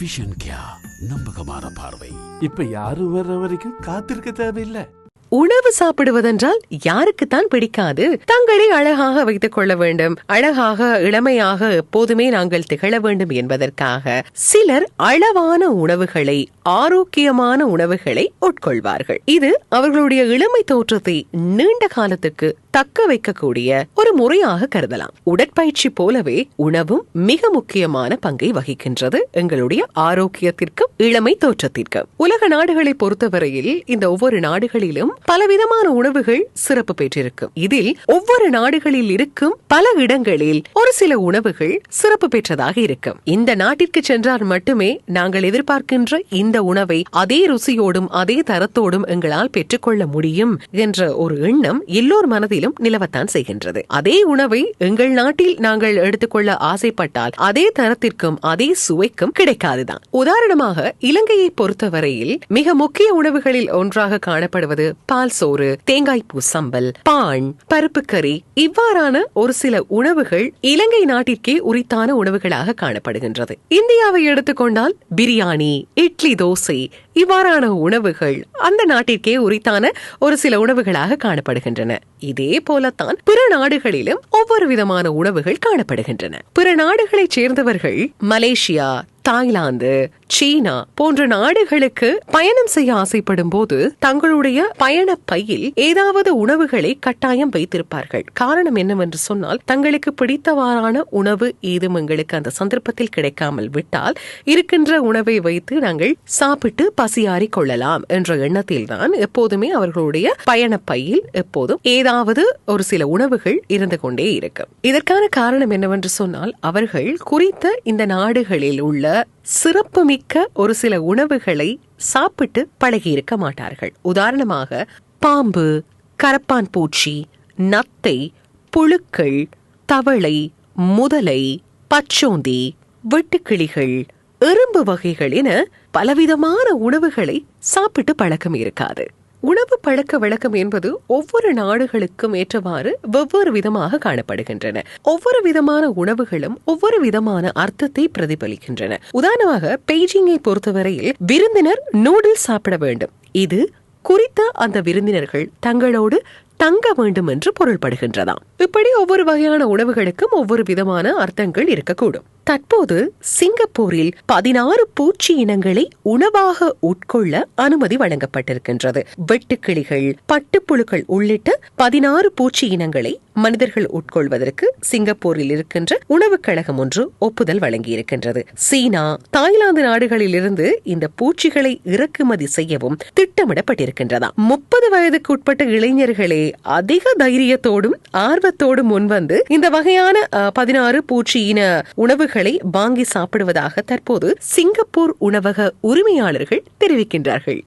Vision கியா நம்பகமான பார்வை. இப்ப யாரும் வர்ற வரைக்கும் காத்திருக்க தேவையில்லை. உணவு சாப்பிடுவதென்றால் யாருக்குத்தான் பிடிக்காது. தங்களை அழகாக வைத்துக் கொள்ள வேண்டும். அழகாக இளமையாக எப்போதுமே நாங்கள் திகழ வேண்டும் என்பதற்காக சிலர் அளவான உணவுகளை ஆரோக்கியமான உணவுகளை உட்கொள்வார்கள். இது அவர்களுடைய இளமை தோற்றத்தை நீண்ட காலத்துக்கு தக்க வைக்கக்கூடிய ஒரு முறையாக கருதலாம். உடற்பயிற்சி போலவே உணவும் மிக முக்கியமான பங்கை வகிக்கின்றது எங்களுடைய ஆரோக்கியத்திற்கும் இளமை தோற்றத்திற்கும். உலக நாடுகளை பொறுத்தவரையில் இந்த ஒவ்வொரு நாடுகளிலும் பலவிதமான உணவுகள் சிறப்பு பெற்றிருக்கும். இதில் ஒவ்வொரு நாடுகளில் இருக்கும் பல இடங்களில் ஒரு சில உணவுகள் சிறப்பு பெற்றதாக இருக்கும். இந்த நாட்டிற்கு சென்றால் மட்டுமே நாங்கள் எதிர்பார்க்கின்ற இந்த உணவை அதே ருசியோடும் அதே தரத்தோடும் எங்களால் பெற்றுக்கொள்ள முடியும் என்ற ஒரு எண்ணம் எல்லோர் மனதிலும் நிலவத்தான் செய்கின்றது. அதே உணவை எங்கள் நாட்டில் நாங்கள் எடுத்துக்கொள்ள ஆசைப்பட்டால் அதே தரத்திற்கும் அதே சுவைக்கும் கிடைக்காதுதான். உதாரணமாக இலங்கையை பொறுத்தவரையில் மிக முக்கிய உணவுகளில் ஒன்றாக காணப்படுவது பால் சோறு தேங்காய் பூ சம்பல் பான் பருப்பு கறி. இவ்வாறான ஒரு சில உணவுகள் இலங்கை நாட்டிற்கே உரித்தான உணவுகளாக காணப்படுகின்றது. இந்தியாவை எடுத்துக்கொண்டால் பிரியாணி இட்லி தோசை இவ்வாறான உணவுகள் அந்த நாட்டிற்கே உரித்தான ஒரு சில உணவுகளாக காணப்படுகின்றன. இதே போலத்தான் பிற நாடுகளிலும் ஒவ்வொரு விதமான உணவுகள் காணப்படுகின்றன. பிற நாடுகளைச் சேர்ந்தவர்கள் மலேசியா தாய்லாந்து சீனா போன்ற நாடுகளுக்கு பயணம் செய்ய ஆசைப்படும் போது தங்களுடைய பயண பையில் ஏதாவது உணவுகளை கட்டாயம் வைத்திருப்பார்கள். காரணம் என்னவென்று சொன்னால் தங்களுக்கு பிடித்தவாறான உணவு ஏதும் எங்களுக்கு அந்த சந்தர்ப்பத்தில் கிடைக்காமல் விட்டால் இருக்கின்ற உணவை வைத்து நாங்கள் சாப்பிட்டு பசியாறி கொள்ளலாம் என்ற எண்ணத்தில் தான் எப்போதுமே அவர்களுடைய பயண பையில் எப்போதும் ஏதாவது ஒரு சில உணவுகள் இருந்து கொண்டே இருக்கும். இதற்கான காரணம் என்னவென்று சொன்னால் அவர்கள் குறித்த இந்த நாடுகளில் உள்ள சிறப்புமிக்க ஒரு சில உணவுகளை சாப்பிட்டு பழகி இருக்க மாட்டார்கள். உதாரணமாக பாம்பு கரப்பான் பூச்சி நத்தை புழுக்கள் தவளை முதலை பச்சோந்தி வெட்டுக்கிளிகள் எறும்பு வகைகள் என பலவிதமான உணவுகளை சாப்பிட்டு பழக்கம் இருக்காது உணவு பழக்க வழக்கம் என்பது ஒவ்வொரு நாடுகளுக்கும் ஏற்றவாறு வெவ்வேறு விதமாக காணப்படுகின்றன. ஒவ்வொரு விதமான உணவுகளும் ஒவ்வொரு விதமான அர்த்தத்தை பிரதிபலிக்கின்றன. உதாரணமாக பெய்ஜிங்கை பொறுத்தவரையில் விருந்தினர் நூடுல்ஸ் சாப்பிட வேண்டும். இது குறித்த அந்த விருந்தினர்கள் தங்களோடு தங்க வேண்டும் என்று பொருள்படுகின்றதாம். இப்படி ஒவ்வொரு வகையான உணவுகளுக்கும் ஒவ்வொரு விதமான அர்த்தங்கள் இருக்கக்கூடும். தற்போது சிங்கப்பூரில் பதினாறு பூச்சி இனங்களை உணவாக உட்கொள்ள அனுமதி வழங்கப்பட்டிருக்கின்றது. வெட்டுக்கிளிகள் பட்டுப்புழுக்கள் உள்ளிட்ட பதினாறு பூச்சி இனங்களை மனிதர்கள் உட்கொள்வதற்கு சிங்கப்பூரில் இருக்கின்ற உணவுக் கழகம் ஒன்று ஒப்புதல் வழங்கியிருக்கின்றது. சீனா தாய்லாந்து நாடுகளில் இருந்து இந்த பூச்சிகளை இறக்குமதி செய்யவும் திட்டமிடப்பட்டிருக்கின்றதாம். முப்பது வயதுக்கு உட்பட்ட இளைஞர்களே அதிக தைரியத்தோடும் ஆர்வத்தோடும் முன்வந்து இந்த வகையான பதினாறு பூச்சி இன உணவுகள் வாங்கி சாப்பிடுவதாக தற்போது சிங்கப்பூர் உணவக உரிமையாளர்கள் தெரிவிக்கின்றார்கள்.